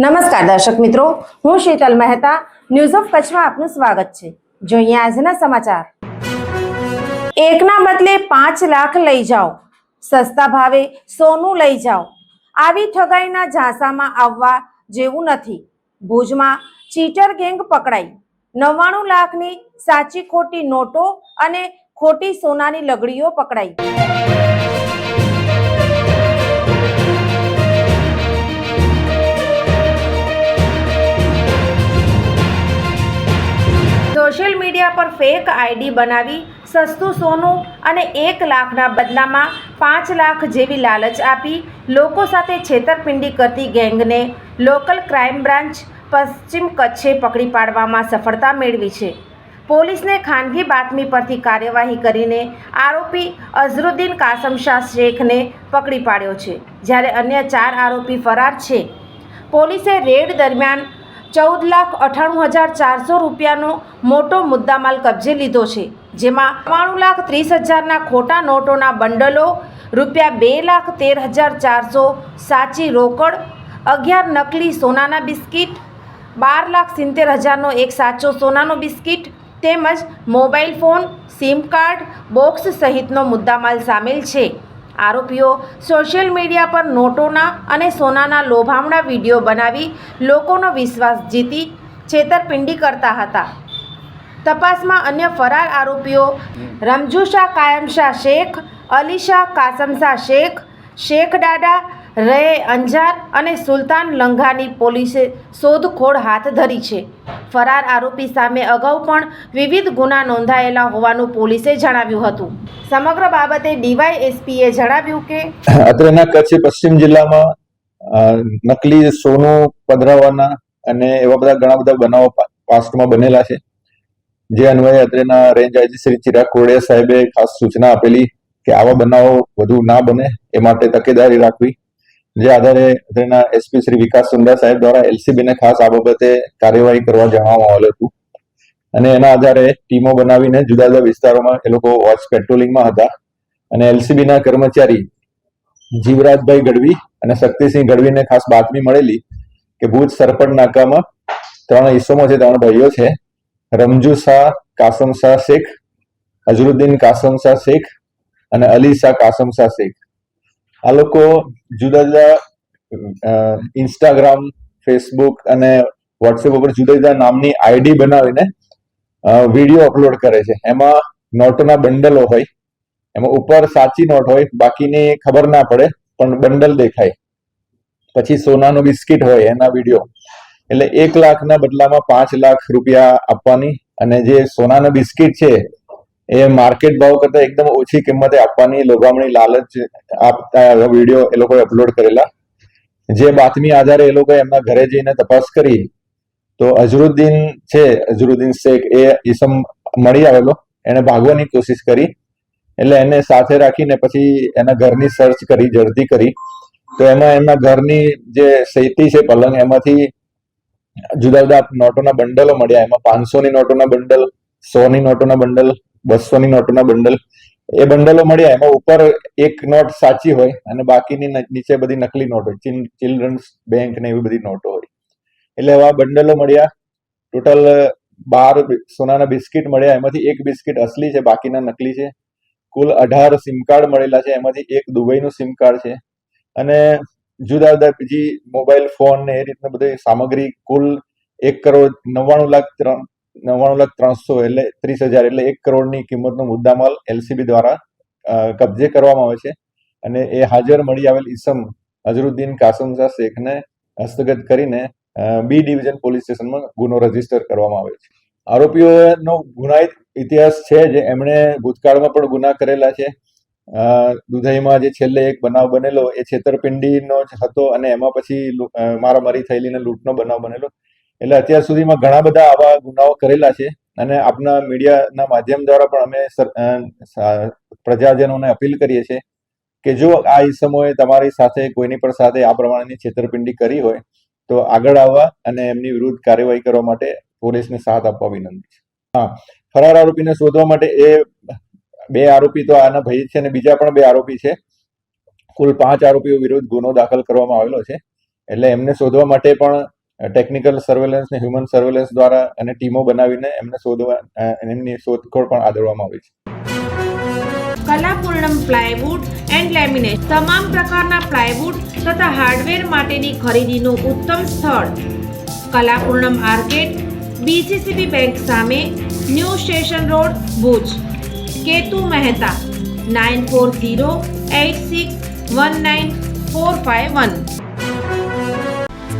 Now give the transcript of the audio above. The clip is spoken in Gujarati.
નમસ્કાર દર્શક મિત્રો, હું શીતલ મહેતા ન્યૂઝ ઓફ કચ્છમાં આપનું સ્વાગત છે. જોઈએ આજના સમાચાર. એકના બદલે પાંચ લાખ લઈ જાઓ. સસ્તા ભાવે સોનું લઈ જાઓ. આવી ઠગાઈના ઝાંસામાં આવવા જેવું નથી. ભુજમાં ચીટર ગેંગ પકડાઈ. નવ્વાણું લાખની સાચી ખોટી નોટો અને ખોટી સોનાની લગડીઓ પકડાઈ. મીડિયા પર ફેક આઈડી બનાવી, સસ્તું સોનું અને એક લાખના બદલામાં પાંચ લાખ જેવી લાલચ આપી. લોકો સાથે છેતરપિંડી કરતી ગેંગને લોકલ ક્રાઇમ બ્રાન્ચ પશ્ચિમ કચ્છે પકડી પાડવામાં સફળતા મેળવી છે. પોલીસને ખાનગી બાતમી પરથી કાર્યવાહી કરીને આરોપી અઝરુદ્દીન કાસમ શાહ શેખને પકડી પાડ્યો છે, જ્યારે અન્ય ચાર આરોપી ફરાર છે. પોલીસે રેડ દરમિયાન ચૌદ લાખ અઠ્ઠાણું હજાર ચારસો રૂપિયાનો મોટો મુદ્દામાલ કબજે લીધો છે, જેમાં નવ્વાણું લાખ ત્રીસ હજારના ખોટા નોટોના બંડલો, રૂપિયા બે લાખ તેર હજાર ચારસો સાચી રોકડ, અગિયાર નકલી સોનાના બિસ્કિટ, બાર લાખ સિત્તેર હજારનો એક સાચો સોનાનો બિસ્કિટ, તેમજ mobile phone, sim card, box સહિતનો મુદ્દામાલ સામેલ છે. આરોપીઓ સોશિયલ મીડિયા પર નોટોના અને સોનાના લોભામણા વીડિયો બનાવી લોકોનો વિશ્વાસ જીતી છેતરપિંડી કરતા હતા. તપાસમાં અન્ય ફરાર આરોપીઓ રમજુશા કાયમશા શેખ, અલીશા કાસમશા શેખ શેખ દાડા રહે અંજાર અને સુલતાન લંઘાની પોલીસે શોધખોળ હાથ ધરી છે. ફરાર આરોપી સામે અગાઉ પણ વિવિધ ગુના નોંધાયેલા હોવાનું પોલીસે જણાવ્યું હતું. સમગ્ર બાબતે ડીવાયએસપીએ જણાવ્યું કે અત્રેના કચ્છ પશ્ચિમ જિલ્લામાં નકલી સોનું પધરાવવાના અને એવા બધા ઘણા બધા બનાવો પાસ્ટમાં બનેલા છે. જે અન્વયે અત્રેના રેન્જ આઈજી શ્રી ચિરાગ કોડિયા સાહેબે ખાસ સૂચના આપેલી કે આવા બનાવો વધુ ના બને એ માટે તકેદારી રાખવી. જે આધારે અત્રેના એસપી શ્રી વિકાસ સુંદા સાહેબ દ્વારા એલસીબીને ખાસ આ બાબતે કાર્યવાહી કરવા જણાવવામાં આવેલું હતું. અને એના આધારે ટીમો બનાવીને જુદા જુદા વિસ્તારોમાં એ લોકો વોચ પેટ્રોલિંગમાં હતા. અને એલસીબીના કર્મચારી જીવરાજભાઈ ગઢવી અને શક્તિસિંહ ગઢવીને ખાસ બાતમી મળેલી કે ભુજ સરપટ નાકામાં ત્રણ ઈસમો છે, ત્રણ ભાઈઓ છે. રમજુ શાહ, કાસમ શાહ શેખ, અઝરુદ્દીન કાસમ શાહ શેખ અને અલી શાહ કાસમ શાહ શેખ. આ લોકો જુદા જુદા ઇન્સ્ટાગ્રામ ફેસબુક અને વોટ્સએપ ઉપર જુદા જુદા નામની આઈડી બનાવીને વીડિયો અપલોડ કરે છે. એમાં નોટોના બંડલો હોય, એમાં ઉપર સાચી નોટ હોય, બાકીની ખબર ના પડે, પણ બંડલ દેખાય. પછી સોનાનું બિસ્કિટ હોય એના વીડિયો એટલે એક લાખના બદલામાં પાંચ લાખ રૂપિયા આપવાની અને જે સોનાનું બિસ્કિટ છે એ માર્કેટ ભાવ કરતા એકદમ ઓછી કિંમતે આપવાની લોભામણી લાલચ આપતા વીડિયો એ લોકોએ અપલોડ કરેલા. જે બાતમી આધારે એ લોકોએ એમના ઘરે જઈને તપાસ કરી. તો અઝરુદ્દીન છે, અઝરુદ્દીન શેખ, એ ઈસમ મળી આવેલો. એને ભાગવાની કોશિશ કરી. એટલે એને સાથે રાખીને પછી એના ઘરની સર્ચ કરી જડતી કરી. તો એમાં એમના ઘરની જે સૈતી છે, પલંગ, એમાંથી જુદા જુદા નોટોના બંડલો મળ્યા. એમાં પાંચસોની નોટોના બંડલ, સોની નોટોના બંડલ બસોની નોટોના બંડલ, એ બંડલો મળ્યા, એમાં ઉપર એક નોટ સાચી હોય અને બાકીની નીચે બધી નકલી નોટ હોય ચિલ્ડ્રન્સ બેંક ને એવી બધી નોટો હોય. એટલે એવા બંડલો મળ્યા, ટોટલ બાર સોનાના બિસ્કિટ મળ્યા, એમાંથી એક બિસ્કિટ અસલી છે, બાકીના નકલી છે. કુલ અઢાર સિમ કાર્ડ મળેલા છે, એમાંથી એક દુબઈનું સિમ કાર્ડ છે. અને જુદા જુદા, બીજી મોબાઈલ ફોન ને એ રીતના બધી સામગ્રી કુલ એક કરોડ નવ્વાણું લાખ ત્રણ નવ્વાણું લાખ ત્રણસો એટલે ત્રીસ હજાર એટલે એક કરોડની કિંમતનો મુદ્દામાલ એલસીબી દ્વારા કબજે કરવામાં આવે છે. અને એ હાજર મળી આવેલ ઈસમ અઝરુદ્દીન કાસમ શેખને હસ્તગત કરીને બી ડિવિઝન પોલીસ સ્ટેશનમાં ગુનો રજિસ્ટર કરવામાં આવ્યો છે. આરોપીઓનો ગુનાહિત ઇતિહાસ છે જે એમણે ભૂતકાળમાં પણ ગુના કરેલા છે. દુધઈમાં જે છેલ્લે એક બનાવ બનેલો, એ છેતરપિંડીનો જ હતો અને એમાં પછી મારામારી થયેલી ને લૂંટનો બનાવ બનેલો. એટલે અત્યાર સુધીમાં ઘણા બધા આવા ગુનાઓ કરેલા છે અને આપના મીડિયાના માધ્યમ દ્વારા પણ અમે પ્રજાજનોને અપીલ કરીએ છીએ કે જો આ ઈસમોએ તમારી સાથે, કોઈની પણ સાથે આ પ્રમાણેની છેતરપિંડી કરી હોય, તો આગળ આવવા અને એમની વિરુદ્ધ કાર્યવાહી કરવા માટે પોલીસને સાથ આપવા વિનંતી છે. હા, ફરાર આરોપીને શોધવા માટે એ બે આરોપી તો આના ભાઈ છે અને બીજા પણ બે આરોપી છે. કુલ પાંચ આરોપીઓ વિરુદ્ધ ગુનો દાખલ કરવામાં આવેલો છે. એટલે એમને શોધવા માટે પણ ટેકનિકલ સર્વેલન્સ ને હ્યુમન સર્વેલન્સ દ્વારા અને ટીમો બનાવીને એમને શોધવા એમની શોધખોળ પણ આદરવામાં આવી છે. કલાપૂર્ણમ પ્લાયવુડ એન્ડ લેમિનેટ તમામ પ્રકારના પ્લાયવુડ તથા હાર્ડવેર માટેની ખરીદીનું ઉત્તમ સ્થળ. કલાપૂર્ણમ આર્કેડ બીસીસીબી બેંક સામે new station road Bhuj. Ketu Mehta nine four zero eight six one nine four five one